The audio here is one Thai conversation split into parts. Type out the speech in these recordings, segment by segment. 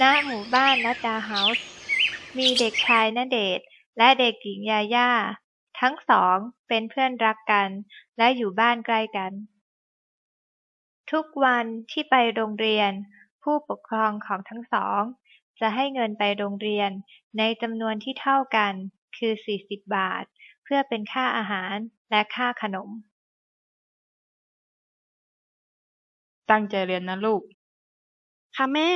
ณหมู่บ้านนัดดาเฮาส์มีเด็กชายณเดชน์และเด็กหญิงยาย่า ทั้งสองเป็นเพื่อนรักกัน และอยู่บ้านใกล้กัน ทุกวันที่ไปโรงเรียน ผู้ปกครองของทั้งสอง จะให้เงินไปโรงเรียนในจำนวนที่เท่ากันคือ 40 บาท เพื่อเป็นค่าอาหารและค่าขนม ตั้งใจเรียนนะลูก ค่ะแม่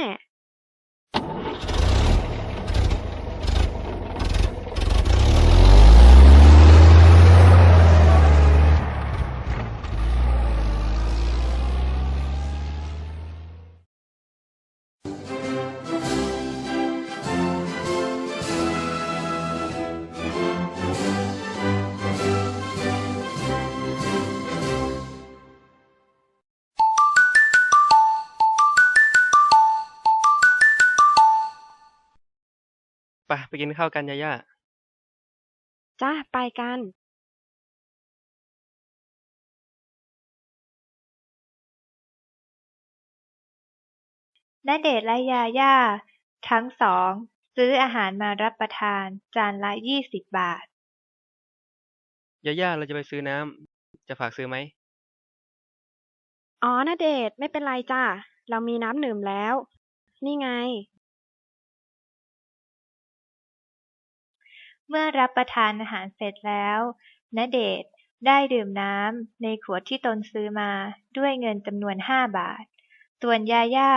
ไปไปกินข้าวกันยาย่าจ้าไปกัน ณเดชน์และยาย่า ทั้งสอง ซื้ออาหารมารับประทานจานละ20บาท ยาย่าเราจะไปซื้อน้ำ จะฝากซื้อไหม อ๋อนาเดชน์ไม่เป็นไรจ้าเรามีน้ำดื่มแล้ว นี่ไง เมื่อรับประทานอาหารเสร็จแล้วณเดชได้ดื่มน้ำในขวดที่ตนซื้อมาด้วยเงินจำนวน5บาท ส่วนยาย่า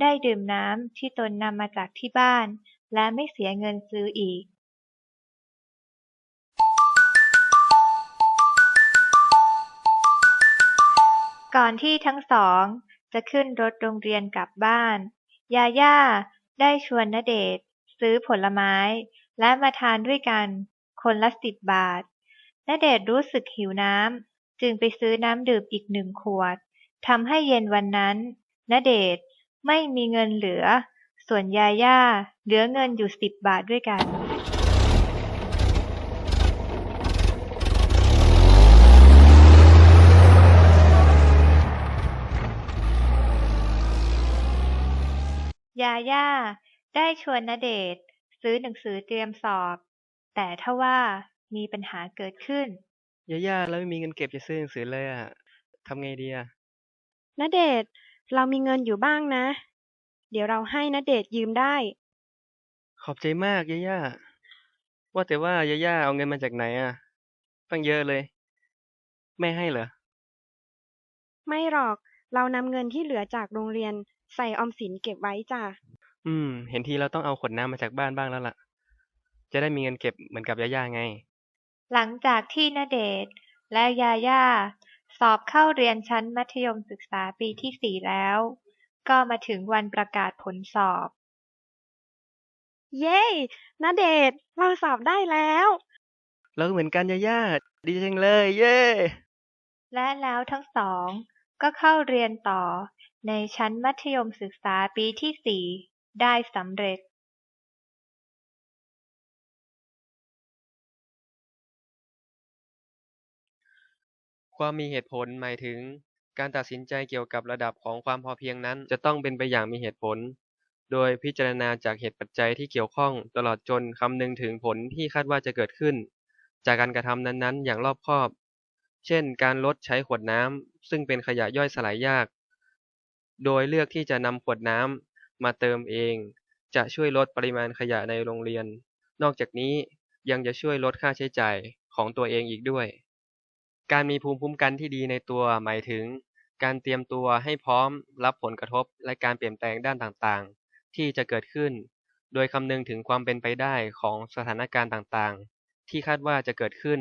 ได้ดื่มน้ำที่ตนนำมาจากที่บ้าน และไม่เสียเงินซื้ออีก ก่อนที่ทั้งสอง จะขึ้นรถโรงเรียนกลับบ้าน ยาย่าได้ชวนณเดชซื้อผลไม้ และมาทานด้วยกัน คนละสิบบาทณเดชน์รู้สึกหิวน้ำ จึงไปซื้อน้ำดื่มอีกหนึ่งขวดทำให้เย็นวันนั้นณเดชน์ไม่มีเงินเหลือ ส่วนยาย่าเหลือเงินอยู่สิบบาทด้วยกันยาย่าได้ชวนณเดชน์ ซื้อหนังสือเตรียมสอบ แต่ทว่ามีปัญหาเกิดขึ้นยาย่าเราไม่มีเงินเก็บจะซื้อหนังสือเลยอะทำไงดีอะณเดชน์เรามีเงินอยู่บ้างนะ เดี๋ยวเราให้ณเดชน์ยืมได้ ขอบใจมากยาย่าว่าแต่ว่ายาย่าเอาเงินมาจากไหนอะตั้งเยอะเลยแม่ให้เหรอ ไม่หรอก เรานำเงินที่เหลือจากโรงเรียนใส่ออมสินเก็บไว้จ้ะ อืม เห็นทีเราต้องเอาขวดน้ำมาจากบ้านบ้างแล้วล่ะ จะได้มีเงินเก็บเหมือนกับยาย่าไง หลังจากที่ณเดชน์และยาย่า สอบเข้าเรียนชั้นมัธยมศึกษาปีที่สี่แล้ว ก็มาถึงวันประกาศผลสอบ เย้ณเดชน์เราสอบได้แล้ว เราก็เหมือนกันยาย่าดีจังเลย เย้และแล้วทั้งสอง ก็เข้าเรียนต่อในชั้นมัธยมศึกษาปีที่สี่ ได้สำเร็จความมีเหตุผลหมายถึง การตัดสินใจเกี่ยวกับระดับของความพอเพียงนั้น จะต้องเป็นไปอย่างมีเหตุผล โดยพิจารณาจากเหตุปัจจัยที่เกี่ยวข้องตลอดจนคำนึงถึงผลที่คาดว่าจะเกิดขึ้น จากการกระทำนั้นๆ อย่างรอบคอบ เช่น การลดใช้ขวดน้ำซึ่งเป็นขยะย่อยสลายยาก โดยเลือกที่จะนำขวดน้ำ มาเติมเอง จะช่วยลดปริมาณขยะในโรงเรียน นอกจากนี้ยังจะช่วยลดค่าใช้จ่ายของตัวเองอีกด้วย การมีภูมิคุ้มกันที่ดีในตัวหมายถึง การเตรียมตัวให้พร้อมรับผลกระทบและการเปลี่ยนแปลงด้านต่างๆ ที่จะเกิดขึ้น โดยคำนึงถึงความเป็นไปได้ของสถานการณ์ต่างๆ ที่คาดว่าจะเกิดขึ้น